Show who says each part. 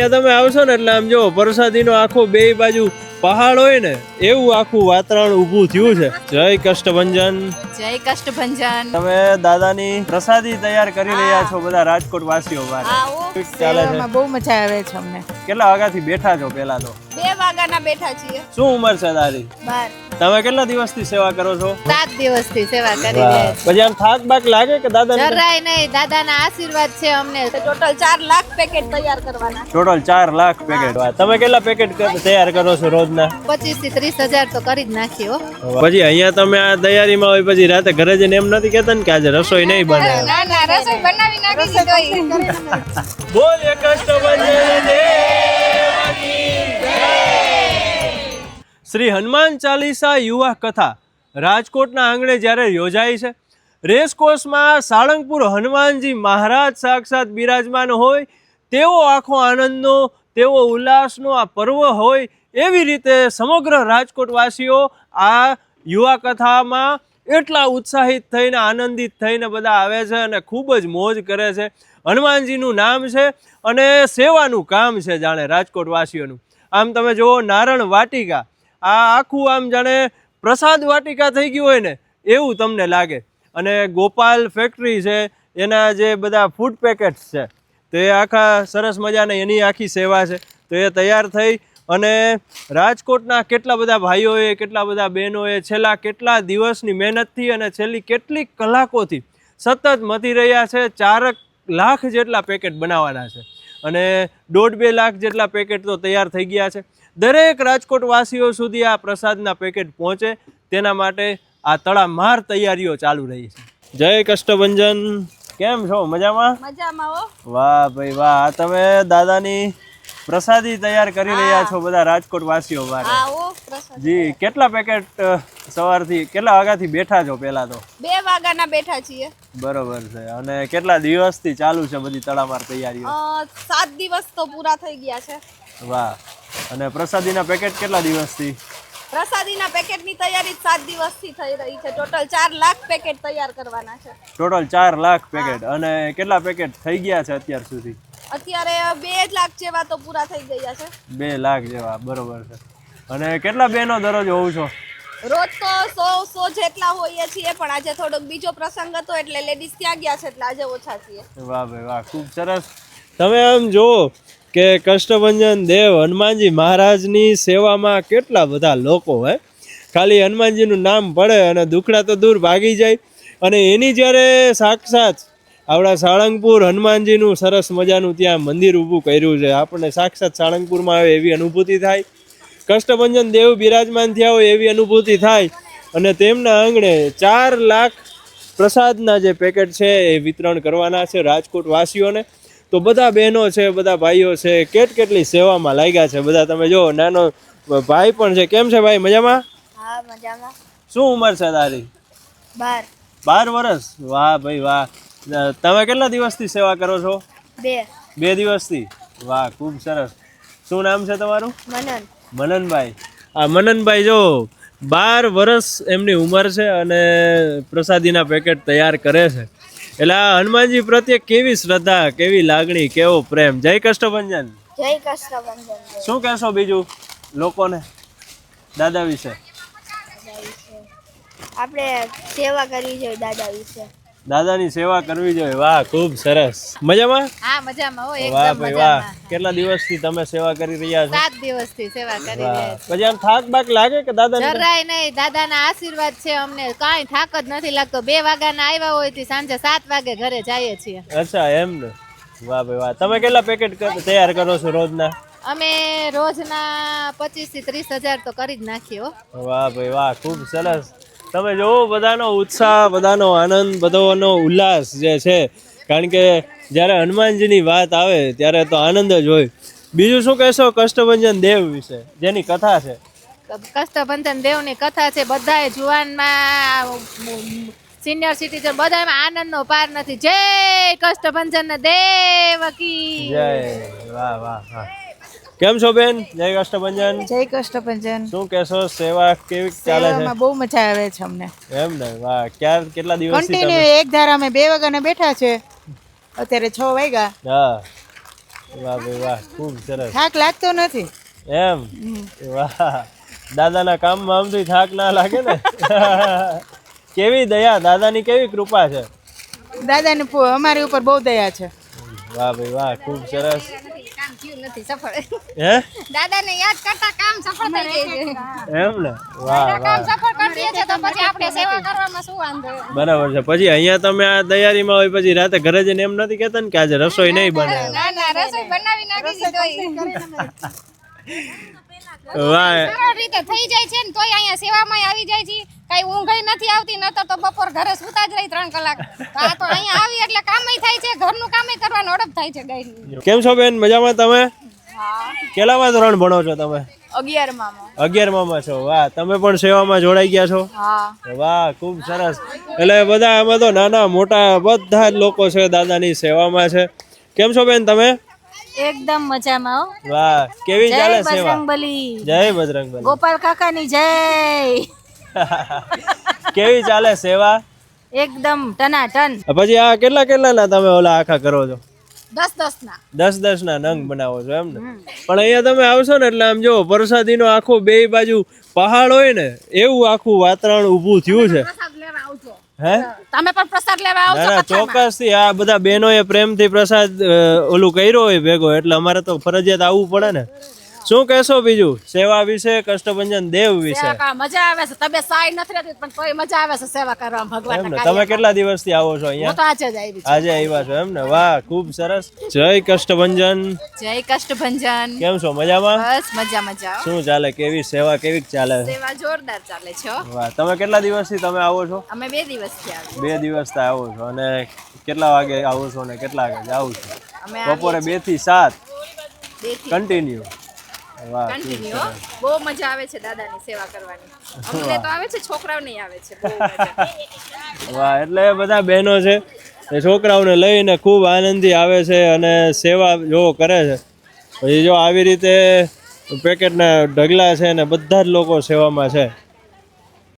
Speaker 1: અહીંયા તમે આવશો ને એટલે આમ જો પ્રસાદીનો આખો બે બાજુ પહાડ હોય ને એવું આખું વાતાવરણ ઊભું થયું છે. જય કષ્ટભંજન.
Speaker 2: જય કષ્ટભંજન.
Speaker 1: તમે દાદાની પ્રસાદી તૈયાર કરી રહ્યા છો બધા રાજકોટ વાસીઓ ચાલે છે.
Speaker 3: બહુ મજા આવે છે અમને.
Speaker 1: કેટલા વાગ્યાથી બેઠા છો પેલા તો?
Speaker 2: બે વાગ્યાના બેઠા છીએ.
Speaker 1: શું ઉંમર છે તારી?
Speaker 2: બાર.
Speaker 1: તમે કેટલા દિવસથી સેવા કરો છો?
Speaker 2: સાત દિવસથી સેવા કરી રહ્યા
Speaker 1: પછી આમ થાક બાક લાગે કે દાદા
Speaker 2: જરાય નહીં દાદાના આશીર્વાદ છે અમને. ટોટલ ચાર લાખ પેકેટ તૈયાર કરવાના.
Speaker 1: ટોટલ ચાર લાખ પેકેટ તમે કેટલા પેકેટ તૈયાર કરો છો રોજના?
Speaker 2: પચીસથી ત્રીસ હજાર તો કરી જ નાખી હો.
Speaker 1: પછી અહીંયા તમે આ તૈયારીમાં હોય પછી રાતે ઘરે જઈને એમ નથી કેતા ને કે આજે રસોઈ નહીં બને
Speaker 2: ના ના રસોઈ બનાવી નાખી
Speaker 1: બોલ એક કષ્ટભંજન શ્રી હનુમાન ચાલીસા યુવા કથા રાજકોટના આંગણે જ્યારે યોજાઈ છે, રેસકોર્સમાં સાળંગપુર હનુમાનજી મહારાજ સાક્ષાત બિરાજમાન હોય, તેવો આખો આનંદનો, તેવો ઉલ્લાસનો આ પર્વ હોય એવી રીતે સમગ્ર રાજકોટવાસીઓ આ યુવા કથામાં એટલા ઉત્સાહિત થઈને, આનંદિત થઈને બધા આવે છે અને ખૂબ જ મોજ કરે છે. હનુમાનજીનું નામ છે અને સેવાનું કામ છે જાણે રાજકોટવાસીઓનું. આમ તમે જુઓ, નારણ વાટિકા આ આખું આમ જાણે પ્રસાદ વાટિકા થઈ ગયું હોય ને, એવું તમને લાગે. અને ગોપાલ ફેક્ટરી છે, એના જે બધા ફૂડ પેકેટ્સ છે, તો એ આખા સરસ મજાને એની આખી સેવા છે. તો એ તૈયાર થઈ અને રાજકોટના કેટલા બધા ભાઈઓએ, કેટલા બધા બહેનોએ છેલ્લા કેટલા દિવસની મહેનતથી અને છેલ્લી કેટલી કલાકોથી સતત મતી રહ્યા છે, ચારક લાખ જેટલા પેકેટ બનાવવાના છે. અને દોઢ બે લાખ જેટલા પેકેટ તો તૈયાર થઈ ગયા છે. દરેક રાજકોટવાસીઓ સુધી આ પ્રસાદના પેકેટ પહોંચે. તેના માટે આ તડામાર તૈયારીઓ ચાલુ રહી છે. જય કષ્ટભંજન. કેમ છો? મજામાં?
Speaker 2: મજામાં
Speaker 1: વાહ ભાઈ વાહ. તમે દાદાની પ્રસાદી તૈયાર કરી રહ્યા છો બધા રાજકોટ વાસીઓ માટે જી કેટલા પેકેટ સવારથી કેટલા વાગ્યાથી બેઠા છો પહેલા તો?
Speaker 2: બે વાગ્યાના બેઠા છીએ.
Speaker 1: બરોબર છે. અને કેટલા દિવસથી ચાલુ છે બધી તડામાર તૈયારીઓ?
Speaker 2: સાત દિવસ તો પૂરા થઈ ગયા છે.
Speaker 1: વાહ. અને પ્રસાદીના પેકેટ કેટલા દિવસથી?
Speaker 2: પ્રસાદીના પેકેટની તૈયારી સાત દિવસથી થઈ રહી છે. ટોટલ ચાર લાખ પેકેટ તૈયાર કરવાના છે.
Speaker 1: ટોટલ ચાર લાખ પેકેટ. અને કેટલા પેકેટ થઈ ગયા છે અત્યાર સુધી?
Speaker 2: અત્યારે બે લાખ જેવા તો પૂરા થઈ ગયા છે.
Speaker 1: બે લાખ જેવા. બરોબર છે. અને કેટલા બેનો દરરોજ હોવ છો?
Speaker 2: રોજ તો સો સો જેટલા હોઈએ છીએ પણ આજે થોડોક બીજો પ્રસંગ હતો એટલે લેડીઝ ત્યાં ગયા છે એટલે આજે ઓછા છીએ.
Speaker 1: વાહ ભાઈ વાહ ખૂબ સરસ. તમે આમ જુઓ કે કષ્ટભંજન દેવ હનુમાનજી મહારાજની સેવામાં કેટલા બધા લોકો હે ખાલી હનુમાનજીનું નામ પડે અને દુખડા તો દૂર ભાગી જાય. અને એની જ્યારે સાક્ષાત આપણા સાળંગપુર હનુમાનજીનું સરસ મજાનું ત્યાં મંદિર ઊભું કર્યું છે આપણને સાક્ષાત સાળંગપુરમાં આવે એવી અનુભૂતિ થાય. કષ્ટભંજન દેવ બિરાજમાન થયા હોય એવી અનુભૂતિ થાય અને તેમના આંગણે ચાર લાખ પ્રસાદના જે પેકેટ છે એ વિતરણ કરવાના છે રાજકોટ વાસીઓને તો બધા બહેનો છે બધા ભાઈઓ છે કેટ કેટલી સેવામાં લાગ્યા છે બધા તમે જો નાનો ભાઈ પણ છે. કેમ છે ભાઈ મજામાં?
Speaker 2: હા મજામાં.
Speaker 1: શું ઉંમર છે તારી?
Speaker 2: બાર.
Speaker 1: બાર વર્ષ? વાહ ભાઈ વાહ. તમે કેટલા દિવસથી સેવા કરો છો?
Speaker 2: બે.
Speaker 1: બે દિવસથી? વાહ ખૂબ સરસ. શું નામ છે તમારું?
Speaker 2: મનન.
Speaker 1: મનનભાઈ. આ મનનભાઈ જો બાર વર્ષ એમની ઉંમર છે અને પ્રસાદીના પેકેટ તૈયાર કરે છે. એટલે આ હનુમાનજી પ્રત્યે કેવી શ્રદ્ધા કેવી લાગણી કેવો પ્રેમ. જય કષ્ટભંજન.
Speaker 2: જય કષ્ટભંજન.
Speaker 1: શું કહેશો બીજું લોકોને દાદા વિશે.
Speaker 2: આપણે સેવા કરવી જોઈએ દાદા વિશે.
Speaker 1: દાદાની સેવા કરવી જોઈએ. વાહ ખૂબ સરસ. મજામાં?
Speaker 2: હા મજામાં હો
Speaker 1: વાહ ભાઈ વાહ. કેટલા દિવસથી તમે સેવા કરી રહ્યા છો?
Speaker 2: સાત દિવસથી સેવા કરી રહ્યા છે
Speaker 1: પછી આમ થાક બાક લાગે કે દાદા
Speaker 2: જરાય નહીં દાદાના આશીર્વાદ છે અમને. કાંઈ થાક જ નથી લાગતો. બે વાગ્યાના આવ્યા હોયથી સાંજે સાત વાગે ઘરે જઈએ છીએ.
Speaker 1: અચ્છા એમ ને? વાહ ભાઈ વાહ. તમે કેટલા પેકેટ તૈયાર કરો છો રોજના?
Speaker 2: અમે રોજના પચીસથી ત્રીસ હજાર તો કરી જ નાખીએ હો.
Speaker 1: વાહ ભાઈ વાહ. ખૂબ સરસ. તમે જોવો બધાનો ઉત્સાહ બધાનો આનંદ બધાનો ઉલ્લાસ જે છે. કારણ કે જ્યારે હનુમાનજીની વાત આવે ત્યારે તો આનંદ જ હોય. બીજું શું કહેશો કષ્ટભંજન દેવ વિશે? જેની કથા છે.
Speaker 2: કષ્ટભંજન દેવની કથા છે બધાએ જુવાનમાં સિનિયર સિટીઝન બધામાં આનંદનો પાર નથી. જય કષ્ટભંજન દેવ કી.
Speaker 1: જય. વાહ વાહ વાહ. કેમ છો બેન? જય કષ્ટભંજન.
Speaker 3: જય કષ્ટભંજન.
Speaker 1: શું કહેશો? સેવા કેવી ચાલે છે?
Speaker 3: બહુ મજા આવે છે અમને.
Speaker 1: એમ ને? વાહ ક્યાં કેટલા દિવસ
Speaker 3: કન્ટિન્યુ એક ધારા અમે બે વાગ્યાના બેઠા છે. અત્યારે છ વાગ્યા.
Speaker 1: હા. વાહ ભાઈ વાહ ખૂબ સરસ.
Speaker 3: થાક લાગતો નથી.
Speaker 1: એમ? વાહ. દાદાના કામમાં આમથી થાક ના લાગે ને? કેવી દયા? દાદાની કેવી કૃપા છે?
Speaker 3: દાદાની અમારી ઉપર બહુ દયા છે.
Speaker 1: વાહ ભાઈ વાહ ખૂબ સરસ.
Speaker 2: કામ થયું નથી સફળ.
Speaker 1: હે?
Speaker 2: દાદાને યાદ કરતા કામ સફળ થઈ જાય છે.
Speaker 1: એમ ને? વાહ વાહ.
Speaker 2: સફળ કરી છે તો પછી આપણે સેવા કરવામાં શું વાંધો?
Speaker 1: બરાબર છે. પછી અહીંયા તમે આ તૈયારીમાં હોય પછી રાતે ઘરે જઈને એમ નથી કહેતા ને કે આજે રસોઈ નહીં બને
Speaker 2: ના ના રસોઈ બનાવી નાખી
Speaker 1: વાહ
Speaker 2: સરળ રીતે થઈ જાય છે ને તોય અહીંયા સેવામાં આવી જાય છે. કઈ ઊંઘ નથી આવતી નતર તો બપોર ઘરે સુતા જ રહી ત્રણ કલાક. આ તો અહીંયા આવી એટલે કામય થાય છે ઘરનું કામય કરવાનું અડપ થાય છે
Speaker 1: કેમ છો બેન? મજામાં તમે? કેટલામાં ધોરણ ભણો છો તમે? અગિયારમાં છો. વાહ તમે પણ સેવામાં જોડાઈ ગયા છો? વાહ ખૂબ સરસ. એટલે બધા આમાં તો નાના મોટા બધા જ લોકો છે દાદાની સેવામાં છે. કેમ છો બેન તમે?
Speaker 3: એકદમ મજામાં
Speaker 1: વાહ કેવી ચાલે સેવા?
Speaker 3: બજરંગબલી.
Speaker 1: જય બજરંગબલી.
Speaker 3: ગોપાલ કાકાની જય.
Speaker 1: કેવી ચાલે સેવા?
Speaker 3: એકદમ ટનાટન.
Speaker 1: પછી આ કેટલા કેટલા ના તમે ઓલા આખા કરો છો?
Speaker 2: દસ દસ ના
Speaker 1: દસ દસ ના નંગ બનાવો છો એમ ને? પણ અહીંયા તમે આવશો ને એટલે આમ જો પ્રસાદીનો આખો બે બાજુ પહાડ હોય ને એવું આખું વાતાવરણ ઊભું થયું છે.
Speaker 2: પ્રસાદ
Speaker 1: હે?
Speaker 2: તમે પણ પ્રસાદ લેવા
Speaker 1: ના ના ચોક્કસથી આ બધા બહેનોએ પ્રેમથી પ્રસાદ ઓલું કર્યો હોય ભેગો એટલે અમારે તો ફરજિયાત આવવું પડે ને. શું કહેશો બીજું? સેવા વિશે કષ્ટભંજન દેવ વિશે?
Speaker 2: મજા આવે છે. તબિયત સાઈ નથી રહેતી પણ તોય મજા આવે છે સેવા કરવામાં ભગવાન
Speaker 1: તમે કેટલા દિવસથી આવો છો અહીંયા?
Speaker 2: તો આજે જ આવી
Speaker 1: આજે આવ્યા છો એમ ને વાહ ખૂબ સરસ. જય કષ્ટભંજન.
Speaker 3: જય કષ્ટભંજન.
Speaker 1: કેમ છો? મજામાં?
Speaker 3: બસ મજા મજા.
Speaker 1: શું ચાલે? કેવી સેવા કેવી ચાલે?
Speaker 3: સેવા જોરદાર ચાલે છે
Speaker 1: વાહ તમે કેટલા દિવસથી તમે આવો છો?
Speaker 3: અમે બે દિવસથી આવી
Speaker 1: બે દિવસથી આવો છો. અને કેટલા વાગે આવો છો ને કેટલા વાગે જાવ છો? બપોરે બેથી સાત. કન્ટિન્યુ
Speaker 3: કન્ટિન્યુ બહુ મજા આવે છે દાદાની સેવા કરવાની. અમને તો આવે છે છોકરાઓને આવે છે.
Speaker 1: વાહ એટલે બધા બહેનો છે એ છોકરાઓને લઈને ખૂબ આનંદી આવે છે અને સેવા જો કરે છે. પછી જો આવી રીતે પેકેટના ઢગલા છે ને બધા જ લોકો સેવામાં છે.